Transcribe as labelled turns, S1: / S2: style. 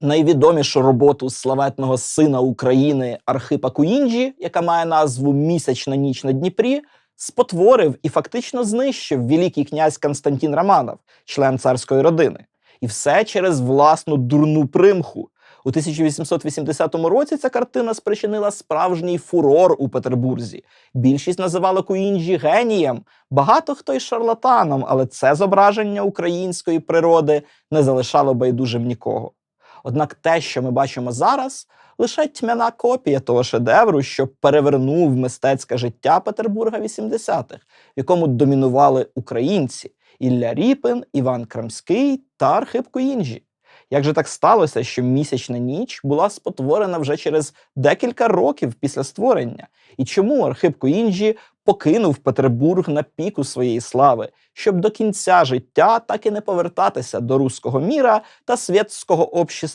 S1: найвідомішу роботу славетного сина України Архипа Куінджі, яка має назву Місячна ніч на Дніпрі, спотворив і фактично знищив великий князь Константин Романов, член царської родини. І все через власну дурну примху. У 1880 році ця картина спричинила справжній фурор у Петербурзі. Більшість називала Куінджі генієм, багато хто й шарлатаном, але це зображення української природи не залишало байдужим нікого. Однак те, що ми бачимо зараз, лише тьмяна копія того шедевру, що перевернув мистецьке життя Петербурга 80-х, в якому домінували українці Ілля Ріпин, Іван Крамський та Архип Куінджі. Як же так сталося, що місячна ніч була спотворена вже через декілька років після створення? І чому Архип Куінджі покинув Петербург на піку своєї слави, щоб до кінця життя так і не повертатися до руського міра та світського общества